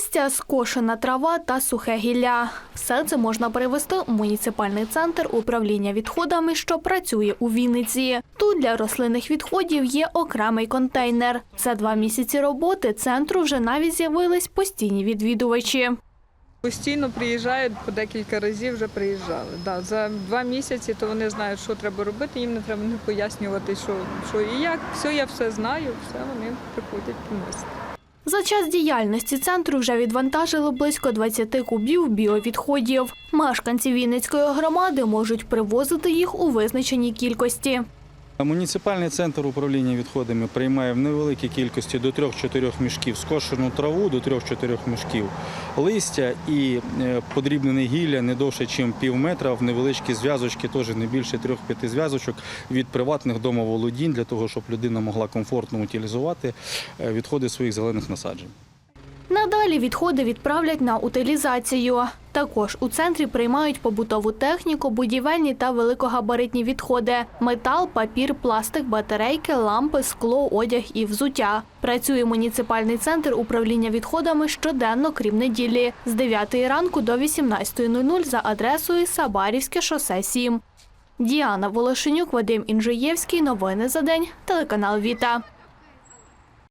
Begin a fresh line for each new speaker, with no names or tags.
листя, скошена трава та сухе гілля. Все це можна перевести у муніципальний центр управління відходами, що працює у Вінниці. Тут для рослинних відходів є окремий контейнер. За два місяці роботи центру вже навіть з'явились постійні відвідувачі.
Постійно приїжджають по декілька разів вже приїжджали. Да, за два місяці то вони знають, що треба робити. Їм не треба не пояснювати, що, що і як. Все, я все знаю, все вони приходять приносити.
За час діяльності центру вже відвантажили близько 20 кубів біовідходів. Мешканці Вінницької громади можуть привозити їх у визначеній кількості.
Муніципальний центр управління відходами приймає в невеликій кількості до 3-4 мішків скошену траву, до 3-4 мішків листя і е, подрібнене гілля не довше, ніж пів метра, в невеличкі зв'язочки, теж не більше 3-5 зв'язочок від приватних домоволодінь, для того, щоб людина могла комфортно утилізувати е, відходи своїх зелених насаджень.
Надалі відходи відправлять на утилізацію. Також у центрі приймають побутову техніку, будівельні та великогабаритні відходи: метал, папір, пластик, батарейки, лампи, скло, одяг і взуття. Працює муніципальний центр управління відходами щоденно, крім неділі, з 9 ранку до 18.00 за адресою Сабарівське шосе 7. Діана Волошенюк, Вадим Інжиєвський. Новини за день. Телеканал Віта.